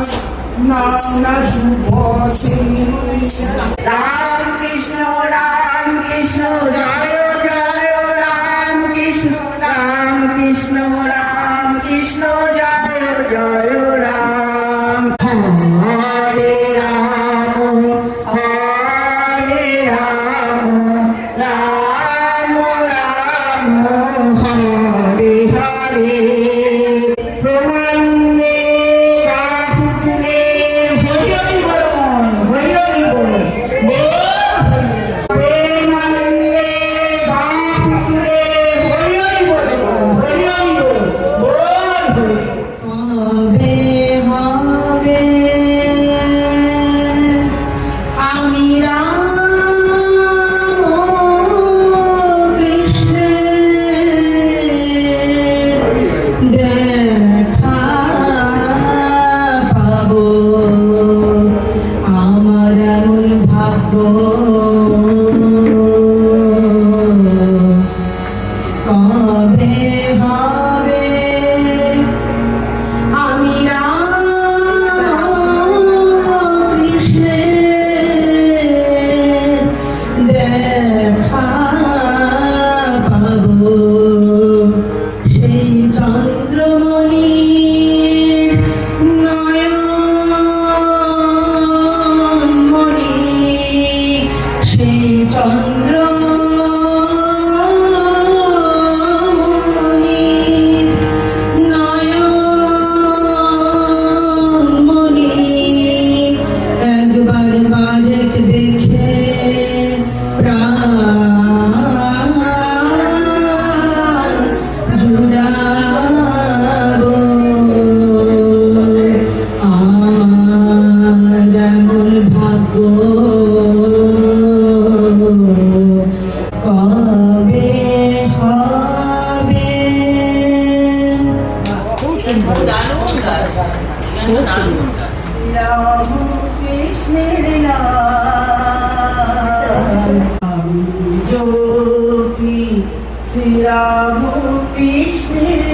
nós, nós nas ruas, Senhor, em Senhor. Ram Ram Krishna, Ram Krishna. হবে হবে। Ram Krishna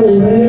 Apple.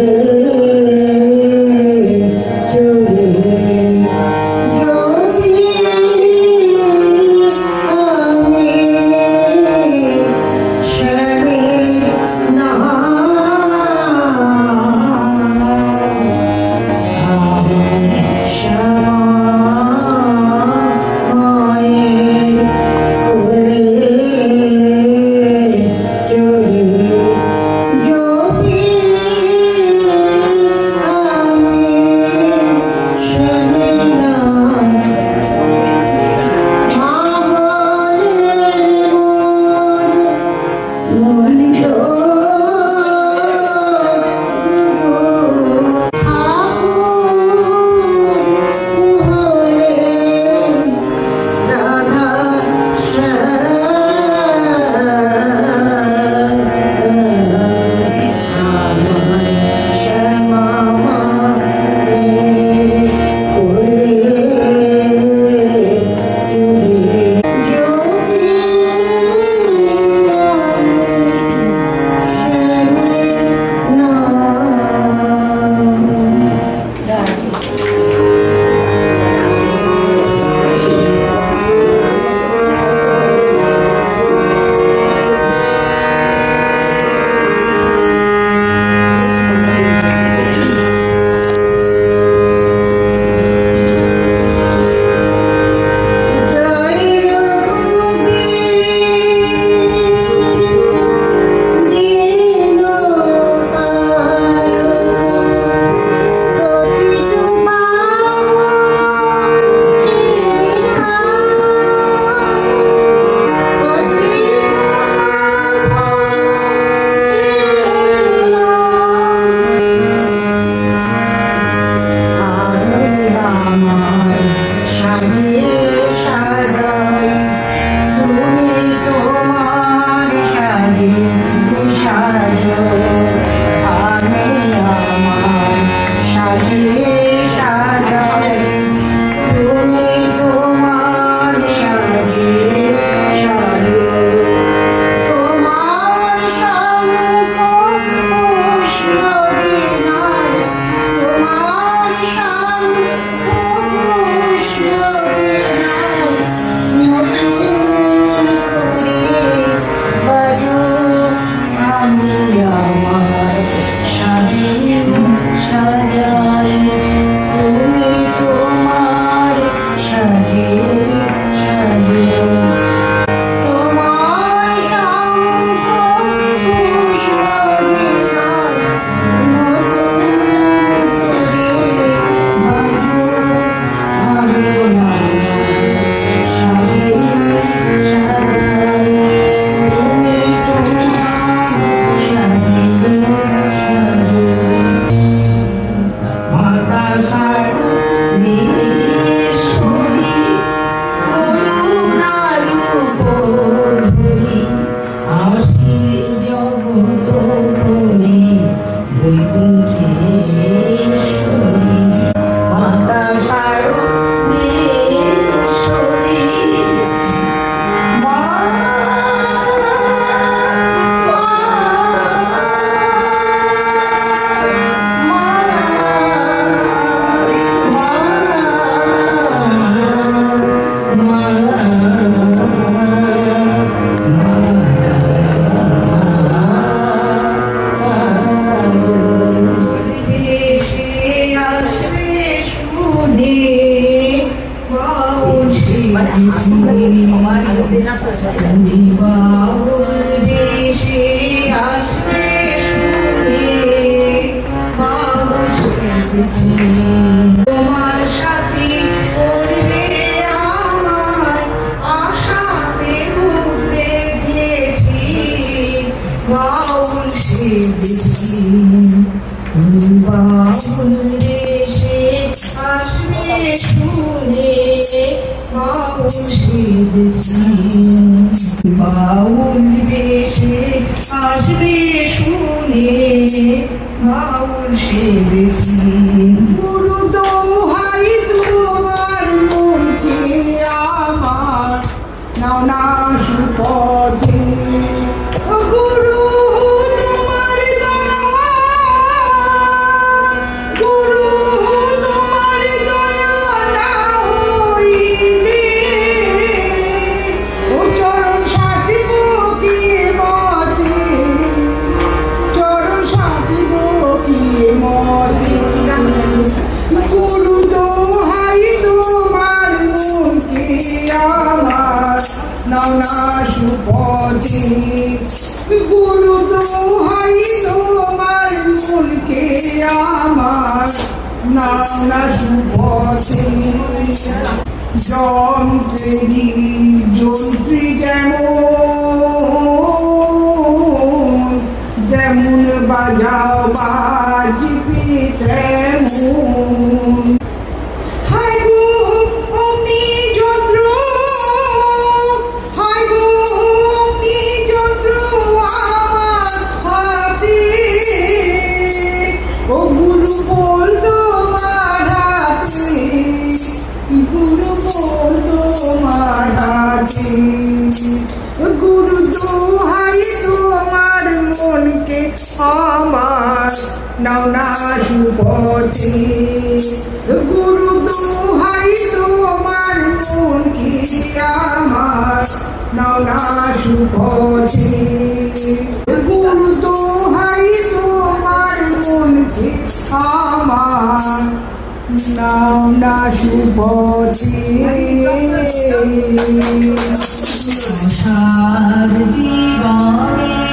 currículo 那时候迷。বাউল বেশে আসবে শুনে বাউল সেজেছি। গুরু যন্ত্রী যন্ত্রী যেমন যেমন বাজাও বা নানা সুখছি গুরু তো হাই তোমার মনকে আমার। নাও না সুখছি জীবনে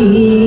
की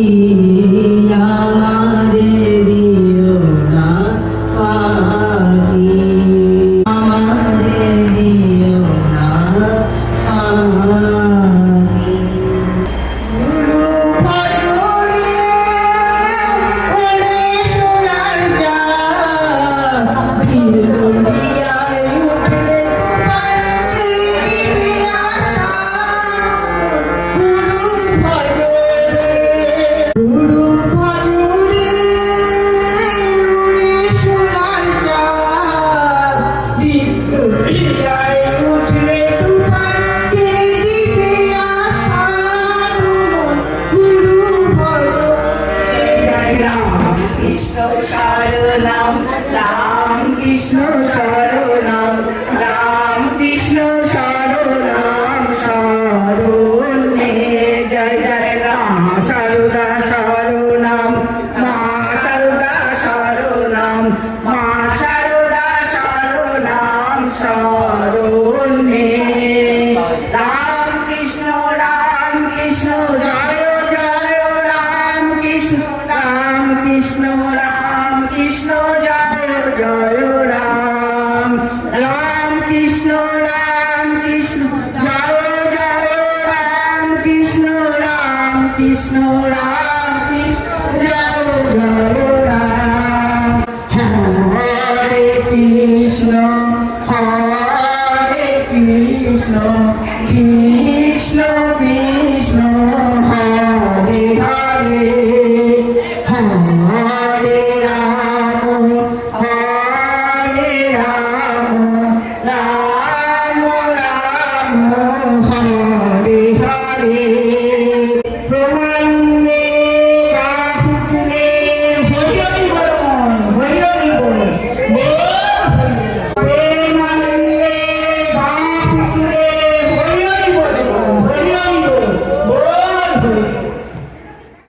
It's slow.